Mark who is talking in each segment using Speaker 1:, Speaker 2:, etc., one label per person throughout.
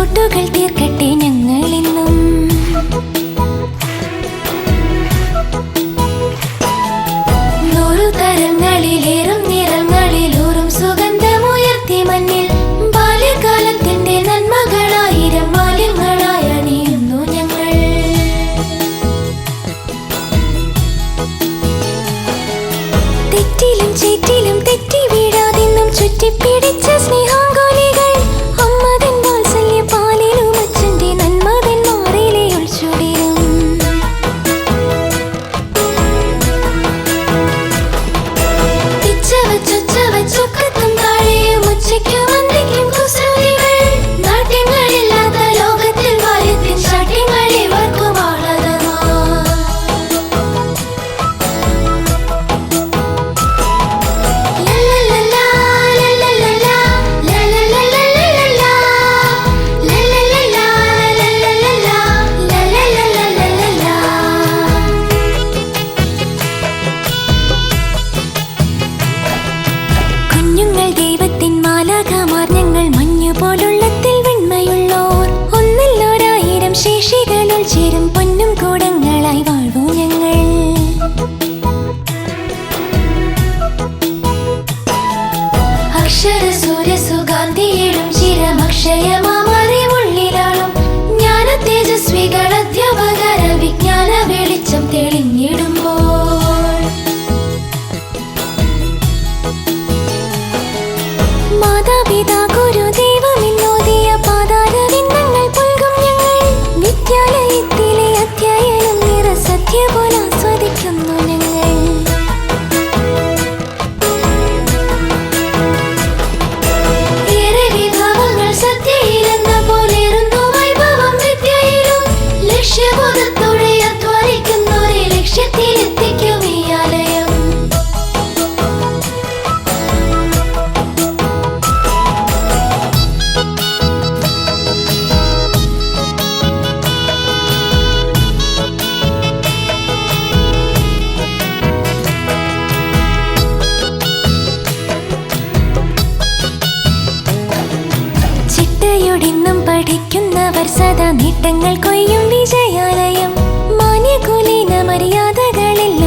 Speaker 1: കൂട്ടുകൾ തീർക്കട്ടെ ഞങ്ങൾ ഇന്നും നൂറു തരങ്ങളിലേറും നിറങ്ങളിലൂറും സുഗന്ധമുയർത്തി മണ്ണിൽ ബാല്യകാലത്തിന്റെ നന്മകളായിരം മാലിന്യങ്ങളായി അണിയുന്നു ഞങ്ങൾ. തെറ്റിലും ചേറ്റിലും തെറ്റി വീഴാതിന്നും ചുറ്റിപ്പിടി ദൈവത്തിൻ മാലാഖമാർ ഞങ്ങൾ വെണ്മയുള്ളോർ. പൊന്നും ഞങ്ങൾ. അധ്യാപകര വിജ്ഞാന വെളിച്ചം തെളിഞ്ഞിടും. സദാ നേട്ടങ്ങൾ കൊയ്യും വിജയാലയം. മാന്യകുലീന മര്യാദകളിൽ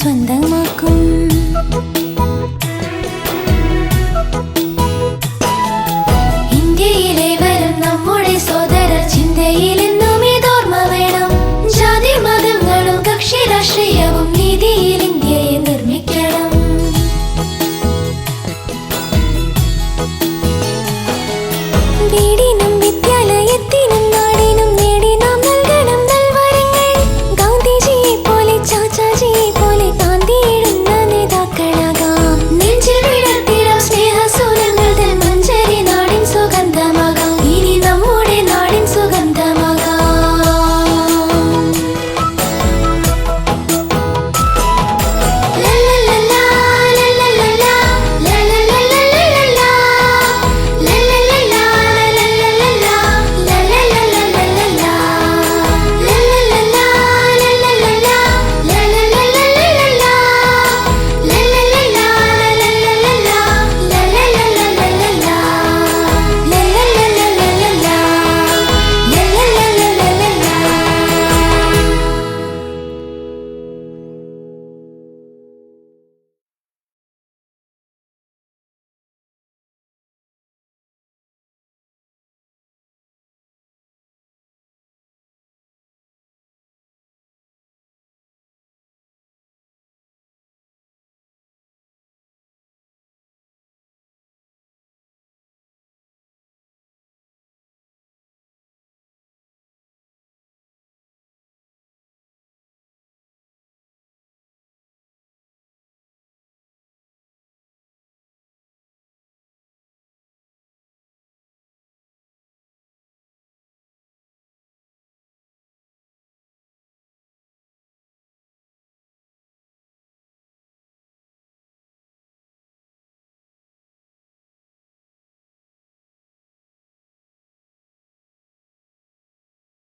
Speaker 1: സ്വന്തമാക്കും. ഇന്ത്യയിലെ വരും നമ്മുടെ സോദര ചിന്തയിൽ എന്നും ഇതോർമ്മ വേണം. ജാതി മതങ്ങളും കക്ഷി രാഷ്ട്രീയവും നീതിയിൽ ഇന്ത്യയെ നിർമ്മിക്കണം. ബീഡി